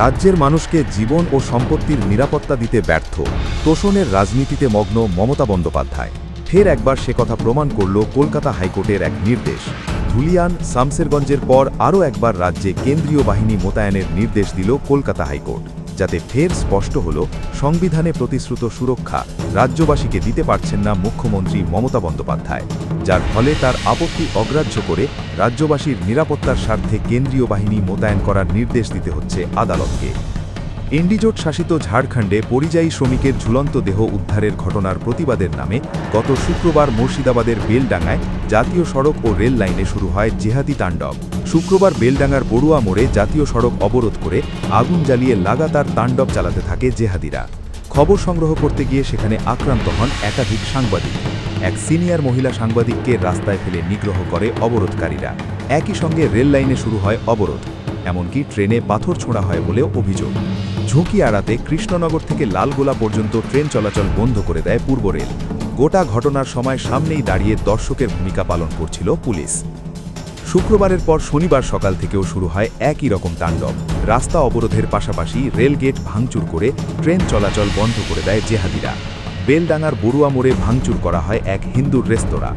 রাজ্যের মানুষকে জীবন ও সম্পত্তির নিরাপত্তা দিতে ব্যর্থ। তোষণের রাজনীতিতে মগ্ন মমতা বন্দ্যোপাধ্যায়। ফের একবার সে কথা প্রমাণ করল কলকাতা হাইকোর্টের এক নির্দেশ। ধুলিয়ান সামসেরগঞ্জের পর আরও একবার রাজ্যে কেন্দ্রীয় বাহিনী মোতায়েনের নির্দেশ দিল কলকাতা হাইকোর্ট। যাতে ফের স্পষ্ট হল, সংবিধানে প্রতিশ্রুত সুরক্ষা রাজ্যবাসীকে দিতে পারছেন না মুখ্যমন্ত্রী মমতা বন্দ্যোপাধ্যায়, যার ফলে তার আপত্তি অগ্রাহ্য করে রাজ্যবাসীর নিরাপত্তার স্বার্থে কেন্দ্রীয় বাহিনী মোতায়েন করার নির্দেশ দিতে হচ্ছে আদালতকে। ইন্ডিজোট শাসিত ঝাড়খণ্ডে পরিযায়ী শ্রমিকের ঝুলন্ত দেহ উদ্ধারের ঘটনার প্রতিবাদের নামে গত শুক্রবার মুর্শিদাবাদের বেলডাঙ্গায় জাতীয় সড়ক ও রেল লাইনে শুরু হয় জেহাদি তাণ্ডব। শুক্রবার বেলডাঙ্গার বড়ুয়া মোড়ে জাতীয় সড়ক অবরোধ করে আগুন জ্বালিয়ে লাগাতার তাণ্ডব চালাতে থাকে জেহাদিরা। খবর সংগ্রহ করতে গিয়ে সেখানে আক্রান্ত হন একাধিক সাংবাদিক। এক সিনিয়র মহিলা সাংবাদিককে রাস্তায় ফেলে নিগ্রহ করে অবরোধকারীরা। একই সঙ্গে রেল লাইনে শুরু হয় অবরোধ। এমনকি ট্রেনে পাথর ছোঁড়া হয় বলেও অভিযোগ। ঝুঁকি এড়াতে কৃষ্ণনগর থেকে লালগোলা পর্যন্ত ট্রেন চলাচল বন্ধ করে দেয় পূর্ব রেল। গোটা ঘটনার সময় সামনেই দাঁড়িয়ে দর্শকের ভূমিকা পালন করছিল পুলিশ। শুক্রবারের পর শনিবার সকাল থেকেও শুরু হয় একই রকম তাণ্ডব। রাস্তা অবরোধের পাশাপাশি রেলগেট ভাঙচুর করে ট্রেন চলাচল বন্ধ করে দেয় জেহাদিরা। বেলডাঙার বড়ুয়া মোড়ে ভাঙচুর করা হয় এক হিন্দুর রেস্তোরাঁ।